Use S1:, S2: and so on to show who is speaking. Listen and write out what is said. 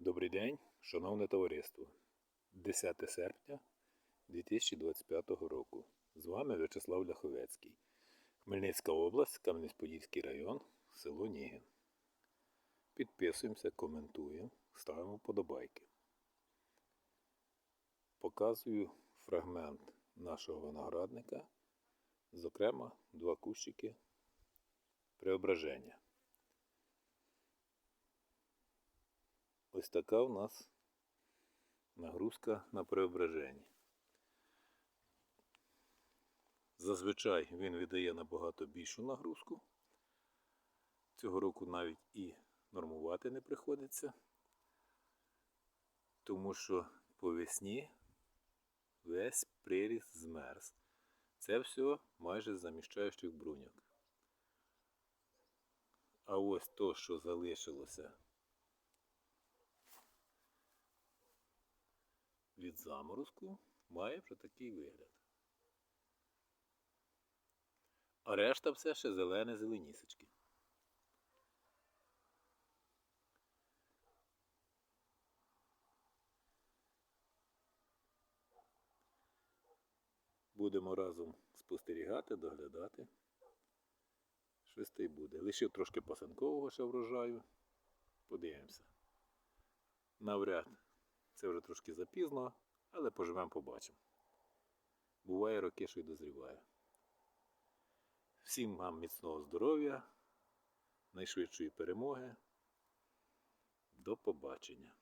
S1: Добрий день, шановне товариство. 10 серпня 2025 року. З вами В'ячеслав Ляховецький. Хмельницька область, Кам'янець-Подільський район, село Нігін. Підписуємося, коментуємо, ставимо вподобайки. Показую фрагмент нашого виноградника, зокрема, два кущики преображення. Ось така у нас нагрузка на преображенні. Зазвичай він видає набагато більшу нагрузку. Цього року навіть і нормувати не приходиться, тому що по весні весь приріст змерз. Це все майже з заміщаючих бруньок. А ось то, що залишилося від заморозку має вже такий вигляд. А решта все ще зелене зеленісечки. Будемо разом спостерігати, доглядати. Щось та й буде. Лишив трошки пасанкового ще врожаю. Подивимося. Навряд. Це вже трошки запізно, але поживемо побачимо. Буває роки, що й дозріває. Всім вам міцного здоров'я, найшвидшої перемоги. До побачення.